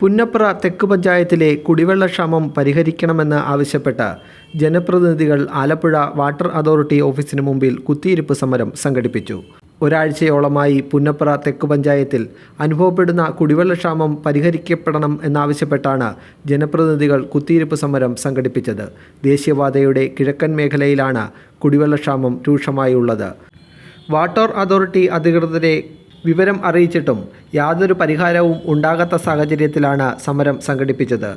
പുന്നപ്ര തെക്ക് പഞ്ചായത്തിലെ കുടിവെള്ള ക്ഷാമം പരിഹരിക്കണമെന്ന് ആവശ്യപ്പെട്ട് ജനപ്രതിനിധികൾ ആലപ്പുഴ വാട്ടർ അതോറിറ്റി ഓഫീസിന് മുമ്പിൽ കുത്തിയിരിപ്പ് സമരം സംഘടിപ്പിച്ചു. ഒരാഴ്ചയോളമായി പുന്നപ്ര തെക്ക് പഞ്ചായത്തിൽ അനുഭവപ്പെടുന്ന കുടിവെള്ളക്ഷാമം പരിഹരിക്കപ്പെടണം എന്നാവശ്യപ്പെട്ടാണ് ജനപ്രതിനിധികൾ കുത്തിയിരിപ്പ് സമരം സംഘടിപ്പിച്ചത്. ദേശീയപാതയുടെ കിഴക്കൻ മേഖലയിലാണ് കുടിവെള്ളക്ഷാമം രൂക്ഷമായുള്ളത്. വാട്ടർ അതോറിറ്റി അധികൃതരെ വിവരം അറിയിച്ചിട്ടും യാതൊരു പരിഹാരവും ഉണ്ടാകാത്ത സാഹചര്യത്തിലാണ് സമരം സംഘടിപ്പിച്ചത്.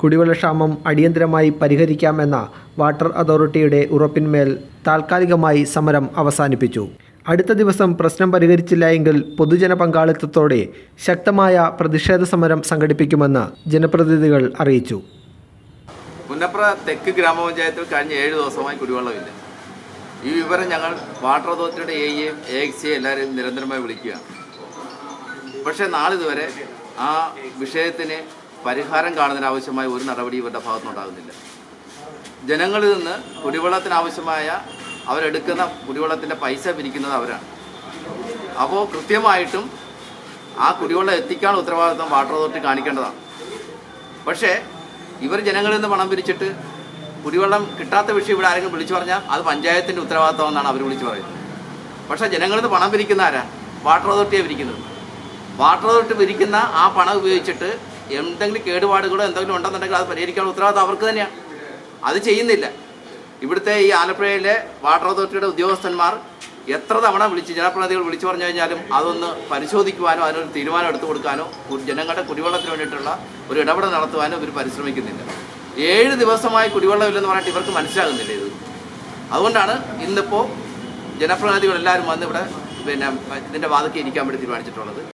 കുടിവെള്ളക്ഷാമം അടിയന്തരമായി പരിഹരിക്കാമെന്ന വാട്ടർ അതോറിറ്റിയുടെ ഉറപ്പിന്മേൽ താൽക്കാലികമായി സമരം അവസാനിപ്പിച്ചു. അടുത്ത ദിവസം പ്രശ്നം പരിഹരിച്ചില്ല എങ്കിൽ പൊതുജന പങ്കാളിത്തത്തോടെ ശക്തമായ പ്രതിഷേധ സമരം സംഘടിപ്പിക്കുമെന്ന് ജനപ്രതിനിധികൾ അറിയിച്ചു. പുന്നപ്ര തെക്ക് ഗ്രാമപഞ്ചായത്തിൽ കഴിഞ്ഞ ഏഴ് ദിവസമായി കുടിവെള്ളമില്ല. ഈ വിവരം ഞങ്ങൾ വാട്ടർ അതോറിറ്റിയുടെ എ എയും എ എക്സിയെ എല്ലാവരെയും നിരന്തരമായി വിളിക്കുകയാണ് പക്ഷേ നാളിതുവരെ ആ വിഷയത്തിന് പരിഹാരം കാണുന്നതിനാവശ്യമായ ഒരു നടപടി ഇവരുടെ ഭാഗത്തുനിന്നുണ്ടാകുന്നില്ല ജനങ്ങളിൽ നിന്ന് കുടിവെള്ളത്തിനാവശ്യമായ അവരെടുക്കുന്ന കുടിവെള്ളത്തിന്റെ പൈസ പിരിക്കുന്നത് അവരാണ്. അപ്പോൾ കൃത്യമായിട്ടും ആ കുടിവെള്ളം എത്തിക്കാനുള്ള ഉത്തരവാദിത്വം വാട്ടർ അതോറിറ്റി കാണിക്കേണ്ടതാണ്. പക്ഷേ ഇവർ ജനങ്ങളിൽ നിന്ന് പണം പിരിച്ചിട്ട് കുടിവെള്ളം കിട്ടാത്ത വിഷയം ഇവിടെ ആരെങ്കിലും വിളിച്ചു പറഞ്ഞാൽ അത് പഞ്ചായത്തിന്റെ ഉത്തരവാദിത്തമെന്നാണ് അവർ വിളിച്ചു പറയുന്നത്. പക്ഷേ ജനങ്ങളിൽ നിന്ന് പണം പിരിക്കുന്ന ആരാ? വാട്ടർ അതോറിറ്റിയെ പിരിക്കുന്നത്. വാട്ടർ അതോറിറ്റി പിരിക്കുന്ന ആ പണം ഉപയോഗിച്ചിട്ട് എന്തെങ്കിലും കേടുപാടുകളോ എന്തെങ്കിലും ഉണ്ടെന്നുണ്ടെങ്കിൽ അത് പരിഹരിക്കാനുള്ള ഉത്തരവാദിത്തം അവർക്ക് തന്നെയാണ് അത് ചെയ്യുന്നില്ല. ഇവിടുത്തെ ഈ ആലപ്പുഴയിലെ വാട്ടർ അതോറിറ്റിയുടെ ഉദ്യോഗസ്ഥന്മാർ എത്ര തവണ വിളിച്ച് ജനപ്രതിനിധികൾ വിളിച്ചു പറഞ്ഞു കഴിഞ്ഞാലും അതൊന്ന് പരിശോധിക്കുവാനോ അതിനൊരു തീരുമാനം എടുത്തു കൊടുക്കാനോ ജനങ്ങളുടെ കുടിവെള്ളത്തിന് വേണ്ടിയിട്ടുള്ള ഒരു ഇടപെടൽ നടത്തുവാനോ ഇവർ പരിശ്രമിക്കുന്നില്ല. ഏഴ് ദിവസമായി കുടിവെള്ളമില്ലെന്ന് പറഞ്ഞിട്ട് ഇവർക്ക് മനസ്സിലാകുന്നില്ല ഇത്. അതുകൊണ്ടാണ് ഇന്നിപ്പോൾ ജനപ്രതിനിധികൾ എല്ലാവരും വന്ന് ഇവിടെ പിന്നെ ഇതിന്റെ വാതിക്കെ ഇരിക്കാൻ വേണ്ടി തീരുമാനിച്ചിട്ടുള്ളത്.